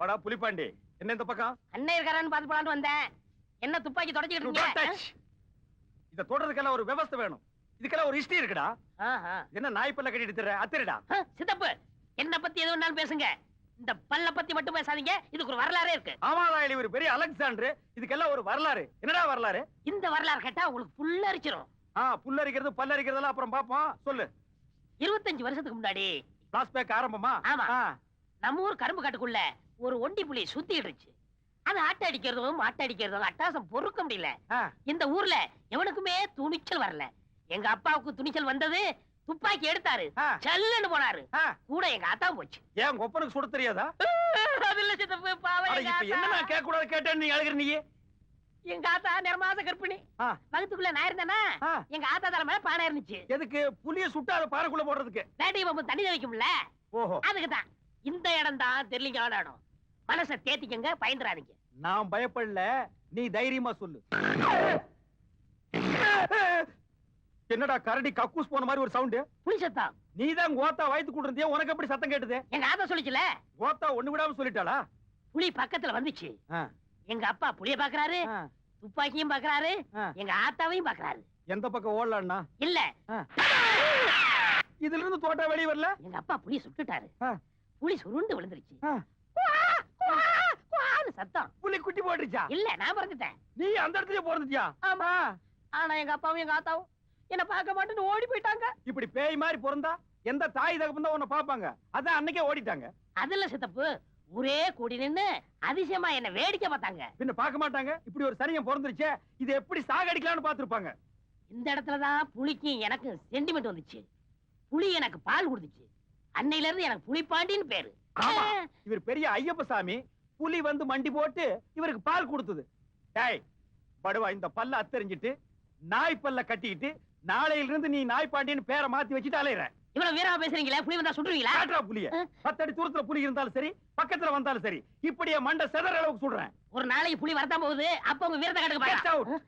வாடா புலிப்பாண்டி. என்ன இந்த பக்கம்? அண்ணன் இருக்காரான்னு பாத்து போலான்னு வந்தேன். என்ன துப்பாக்கி தொடச்சிக்கிட்டு இருக்கீங்க. இத தொடறதுக்கெல்லாம் ஒரு விவஸ்தை வேணும். இதுக்கெல்லாம் ஒரு ஹிஸ்டரி இருக்குடா. என்ன நாய் பல்ல கட்டிட்டு திர்ற? அத்திரடா. சித்தப்பு என்ன பத்தி எது வேணாலும் பேசுங்க. இந்த பல்ல பத்தி மட்டும் பேசாதீங்க. இதுக்கு ஒரு வரலாறே இருக்கு. ஆமாடா இவர் பெரிய அலெக்சாண்டர். இதுக்கெல்லாம் ஒரு வரலாறு. என்னடா வரலாறு? இந்த வரலாறு கேட்டா உங்களுக்கு புல்லரிச்சிரும். ஆ புல்லரிக்கிறது பல்லரிக்கிறதெல்லாம் அப்புறம் பாப்போம் சொல்லு. இருபத்தஞ்சு வருஷத்துக்கு முன்னாடி பிளாஸ்பேக் ஆரம்பமா? ஆமா. நம்ம ஊர் கரும்பு காட்டுக்குள்ள ஒரு ஒண்டி புலி சுத்திட்டு இருந்துச்சு அது ஆட்ட அடிக்கிறதும் மாட்ட அடிக்கிறதும் அட்டாசம் பொறுக்க முடியல. இந்த ஊர்ல எவனுக்குமே துணிச்சல் வரல. எங்க அப்பாவுக்கு துணிச்சல் வந்தது துப்பாக்கி எடுத்தாரு. சல்லுன்னு போனாரு. கூட எங்க ஆத்தா போச்சு. ஏன் ஒப்பனுக்கு சுட தெரியாதா? அது இல்ல சித்தப்பு என்ன. நான் கேட்க கூடாது கேட்டேன்னு நீ அழுகிற நீ எங்க ஆத்தா நிறமாச கற்பிணி. வகுத்துக்குள்ள நான் இருந்தேனா ஆ. எங்க ஆத்தா தலை மேல பானை இருந்துச்சு. எதுக்கு? புலிய சுட்டாத பாறைக்குள்ள போடுறதுக்கு. வேட்டை பாம்பு தண்ணி வைக்கும்ல ஓஹோ. அதுக்கு தான் இந்த இடம் தான் தெரியலிங்கான இடம் மனசை தேத்திக்கங்க பயந்துறாதீங்க. நான் பயப்படல நீ தைரியமா சொல்லு. என்னடா கரடி கக்கூஸ் போன மாதிரி ஒரு சவுண்ட் புலி சத்தம். நீ தான் கோத்தா வயித்து கூட இருந்தியா உனக்கு எப்படி சத்தம் கேட்டது? எங்க ஆத்தா சொல்லிச்சுல? கோத்தா ஒண்ணு விடாம சொல்லிட்டாளா? புலி பக்கத்துல வந்துச்சு. எங்க அப்பா புலிய பாக்குறாரு துப்பாக்கியும் பாக்குறாரு. எங்க ஆத்தாவையும் பாக்குறாரு. எந்த பக்கம் ஓடலான்னா? இல்ல. இதுல இருந்து தோட்டா வெளிய வரல? எங்க அப்பா புலிய சுட்டுட்டாரு. புலி சுருண்டு விழுந்துருச்சு. சத்தம். புலி குட்டி போட்டுச்சா இல்ல நான் பிறந்துட்டேன் நீ அந்த இடத்துல பிறந்துட்டியா ஆமா. ஆனா எங்க அப்பாவும் எங்க ஆத்தாவும் என்ன பார்க்க மாட்டேன்னு ஓடி போயிட்டாங்க. இப்படி பேய் மாதிரி பிறந்தா எந்த தாய் தகப்பன் தான் உன்னை பாப்பாங்க அதான் அன்னைக்கே ஓடிட்டாங்க. அதுல சித்தப்பு ஒரே கூடி நின்னு அதிசயமா என்ன வேடிக்கை பார்த்தாங்க. பின்ன பார்க்க மாட்டாங்க? இப்படி ஒரு சனியம் பிறந்துருச்சே இது எப்படி சாகடிக்கலாம்னு பாத்துருப்பாங்க இந்த இடத்துலதான் புலிக்கும் எனக்கு சென்டிமெண்ட் வந்துச்சு. புலி எனக்கு பால் கொடுத்துச்சு. அன்னையில இருந்து எனக்கு புலிப்பாண்டின்னு பேரு. ஆமா. இவர் பெரிய ஐயப்ப சாமி புலி வந்து மண்டி போட்டு இவருக்கு பால் கொடுத்தது. டேய் படுவா இந்த பல்ல அத்தெரிஞ்சிட்டு நாய் பல்ல கட்டிக்கிட்டு நாளையில இருந்து நீ நாய் பாண்டியன்னு பேரை மாத்தி வச்சுட்டு அலையிற. இவ்வளவு வீரமா பேசுறீங்களே? புலி வந்தா சுடுவீங்களா காட்டுறா புலிய. பத்தடி தூரத்துல புலி இருந்தாலும் சரி பக்கத்துல வந்தாலும் சரி இப்படியே மண்டை செதற அளவுக்கு சொல்றேன் ஒரு நாளைக்கு புலி வரதான் போகுது. அப்ப உங்க வீரத்தை கட்டுக்கு.